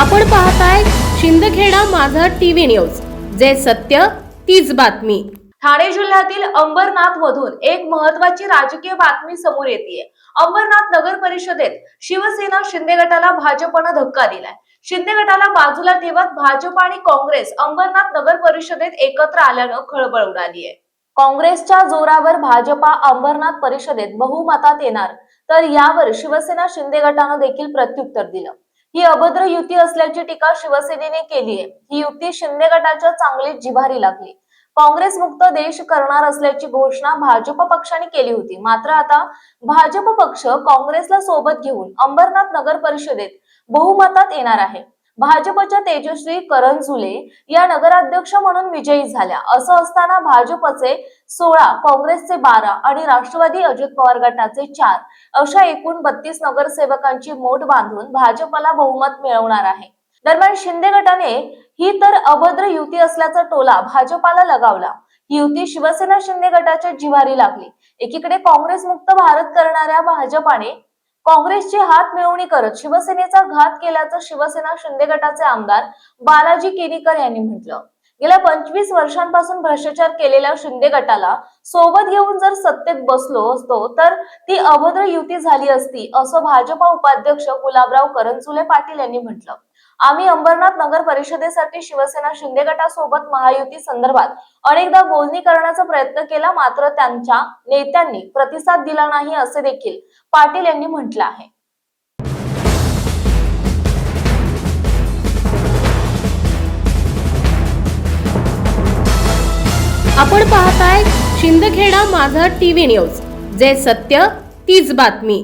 आपण पाहताय शिंदखेडा माझा टीव्ही न्यूज. जे सत्य तीच बातमी. ठाणे जिल्ह्यातील अंबरनाथ मधून एक महत्वाची राजकीय बातमी समोर येते अंबरनाथ नगर परिषदेत शिवसेना शिंदे गटाला भाजपनं धक्का दिलाय. शिंदे गटाला बाजूला ठेवत भाजप आणि काँग्रेस अंबरनाथ नगर परिषदेत एकत्र आल्यानं खळबळ उडाली आहे काँग्रेसच्या जोरावर भाजपा अंबरनाथ परिषदेत बहुमतात येणार. तर यावर शिवसेना शिंदे गटानं देखील प्रत्युत्तर दिलं. ही अभद्र युती असल्याची टीका शिवसेनेने केली आहे. ही युती शिंदे गटाच्या चांगलीच जिभारी लागली. काँग्रेस मुक्त देश करणार असल्याची घोषणा भाजप पक्षाने केली होती. मात्र आता भाजप पक्ष काँग्रेसला सोबत घेऊन अंबरनाथ नगर परिषदेत बहुमतात येणार आहे. भाजपच्या तेजश्री करंजुले या नगराध्यक्ष म्हणून विजयी झाल्या. असं असताना भाजपचे सोळा काँग्रेसचे बारा आणि राष्ट्रवादी अजित पवार गटाचे चार अशा एकूण बत्तीस नगरसेवकांची मोठ बांधून भाजपला बहुमत मिळवणार आहे. दरम्यान शिंदे गटाने ही तर अभद्र युती असल्याचा टोला भाजपाला लगावला. ही युती शिवसेना शिंदे गटाच्या जिवारी लागली. एकीकडे काँग्रेस मुक्त भारत करणाऱ्या भाजपाने काँग्रेसची हात मिळवणी करत शिवसेनेचा घात केल्याचं शिवसेना शिंदे गटाचे आमदार बालाजी केनीकर यांनी म्हटलं. गेल्या पंचवीस वर्षांपासून भ्रष्टाचार केलेल्या शिंदे गटाला सोबत घेऊन जर सत्तेत बसलो असतो तर ती अभद्र युती झाली असती असं भाजपा उपाध्यक्ष गुलाबराव करंजुले पाटील यांनी म्हटलं. आम्ही अंबरनाथ नगर परिषदेसाठी शिवसेना शिंदे गटासोबत महायुती संदर्भात अनेकदा बोलणी करण्याचा प्रयत्न केला मात्र त्यांच्या नेत्यांनी प्रतिसाद दिला नाही असे देखील पाटील यांनी म्हटलं आहे. आपण पाहताय शिंदखेडा माझा टीव्ही न्यूज. जे सत्य तीच बातमी.